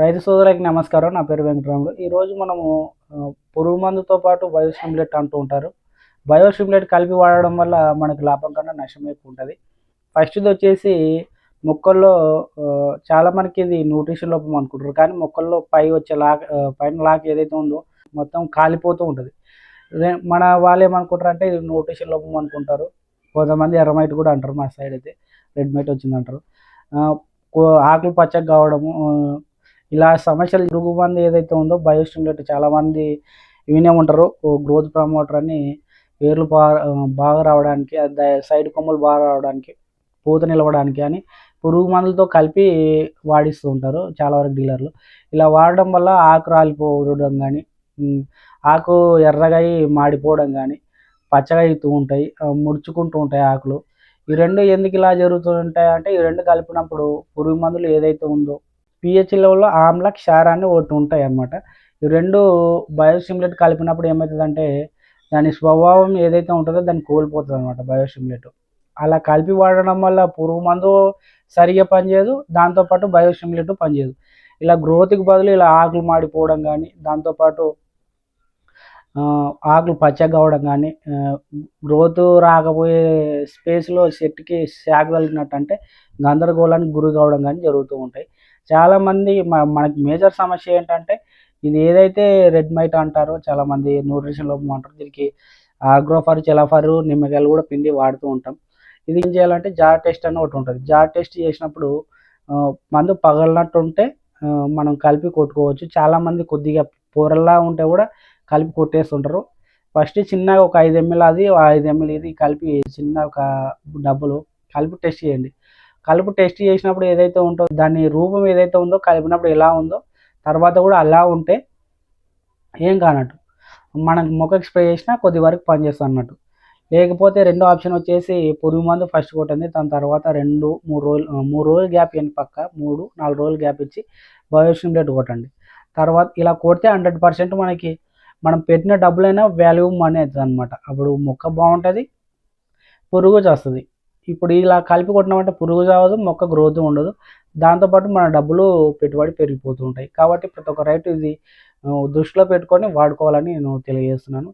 రైతు సోదరులకు నమస్కారం. నా పేరు వెంకటరాములు. ఈరోజు మనము పురుగు మందుతో పాటు బయోస్టిమ్యులేట్ అంటూ ఉంటారు. బయోస్టిమ్యులేట్ కలిపి వాడడం వల్ల మనకు లాభం కన్నా నష్టం ఎక్కువ ఉంటుంది. ఫస్ట్ది వచ్చేసి మొక్కల్లో చాలా మనకి ఇది న్యూట్రిషన్ లోపం అనుకుంటారు. కానీ మొక్కల్లో పై వచ్చే లాక్ పైన లాక్ ఏదైతే ఉందో మొత్తం కాలిపోతూ ఉంటుంది. మన వాళ్ళు ఏమనుకుంటారు అంటే ఇది న్యూట్రిషన్ లోపం అనుకుంటారు. కొంతమంది ఎర్రమైట్ కూడా అంటారు మా సైడ్ అయితే. రెడ్ మైట్ వచ్చింది అంటారు కో- ఆకులు పచ్చగా కావడము ఇలా సమస్యలు పురుగు మంది ఏదైతే ఉందో బయోస్టిమ్యులేట్ చాలామంది వినే ఉంటారు. గ్రోత్ ప్రమోటర్ అని వేర్లు బాగా బాగా రావడానికి సైడ్ కొమ్మలు బాగా రావడానికి పూత నిలవడానికి అని పురుగు మందులతో కలిపి వాడిస్తూ ఉంటారు చాలా వరకు డీలర్లు. ఇలా వాడడం వల్ల ఆకు రాలిపోవడం కానీ ఆకు ఎర్రగా అయి మాడిపోవడం కానీ పచ్చగా అవుతూ ఉంటాయి ముడుచుకుంటూ ఉంటాయి ఆకులు. ఈ రెండు ఎందుకు ఇలా జరుగుతుంటాయి అంటే ఈ రెండు కలిపినప్పుడు పురుగు మందులు ఏదైతే ఉందో పిహెచ్ లెవెల్లో ఆమ్ల క్షారాన్ని ఒకటి ఉంటాయి అన్నమాట. ఈ రెండు బయోసిమ్లెట్ కలిపినప్పుడు ఏమవుతుందంటే దాని స్వభావం ఏదైతే ఉంటుందో దాన్ని కోల్పోతుంది అనమాట బయోసిమ్లెట్ అలా కలిపి వాడడం వల్ల పురుగు మందు సరిగా పనిచేయదు దాంతోపాటు బయోసిమ్లెట్ పనిచేయదు. ఇలా గ్రోత్కి బదులు ఇలా ఆకులు మాడిపోవడం కానీ దాంతోపాటు ఆకులు పచ్చగా అవడం కానీ గ్రోత్ రాకపోయే స్పేస్లో చెట్టుకి శాఖ కలిగినట్టు అంటే గందరగోళానికి గురి కావడం కానీ జరుగుతూ ఉంటాయి. చాలామంది మ- మనకి మేజర్ సమస్య ఏంటంటే ఇది ఏదైతే రెడ్ మైట్ అంటారో చాలామంది న్యూట్రిషన్ లోపం అంటారు దీనికి ఆగ్రోఫర్ చెలఫర్ నిమ్మకాయలు కూడా పిండి వాడుతూ ఉంటాం. ఇది ఏం చేయాలంటే జార్ టెస్ట్ అని ఒకటి ఉంటుంది. జార్ టెస్ట్ చేసినప్పుడు మందు పగలనట్టు ఉంటే మనం కలిపి కొట్టుకోవచ్చు. చాలామంది కొద్దిగా పూరల్లా ఉంటే కూడా కలిపి కొట్టేస్తుంటారు. ఫస్ట్ చిన్నగా ఒక ఐదు ఎంఎల్ అది ఐదు ఎంఎల్ ఇది కలిపి చిన్న ఒక డబ్బులు కలిపి టెస్ట్ చేయండి. కలుపు టెస్ట్ చేసినప్పుడు ఏదైతే ఉంటుందో దాని రూపం ఏదైతే ఉందో కలిపినప్పుడు ఎలా ఉందో తర్వాత కూడా అలా ఉంటే ఏం కానట్టు. మనం మొక్కకి స్ప్రే చేసినా కొద్ది వరకు పనిచేస్తుంది అన్నట్టు. లేకపోతే రెండో ఆప్షన్ వచ్చేసి పురుగు మందు ఫస్ట్ కొట్టింది దాని తర్వాత రెండు మూడు రోజులు మూడు రోజులు గ్యాప్ ఇవ్వండి పక్క మూడు నాలుగు రోజులు గ్యాప్ ఇచ్చి బయోస్టిమ్యులేట్ కొట్టండి. తర్వాత ఇలా కొడితే హండ్రెడ్ పర్సెంట్ మనకి మనం పెట్టిన డబ్బులైనా వాల్యూ మనీ అవుతుంది అనమాట అప్పుడు మొక్క బాగుంటుంది పురుగు చేస్తుంది. ఇప్పుడు ఇలా కలిపి కొట్టినామంటే పురుగు చావదు మొక్క గ్రోత్ ఉండదు. దాంతోపాటు మన డబ్బులు పెట్టుబడి పెరిగిపోతూ ఉంటాయి. కాబట్టి ప్రతి ఒక్క రైతు ఇది దృష్టిలో పెట్టుకొని వాడుకోవాలని నేను తెలియజేస్తున్నాను.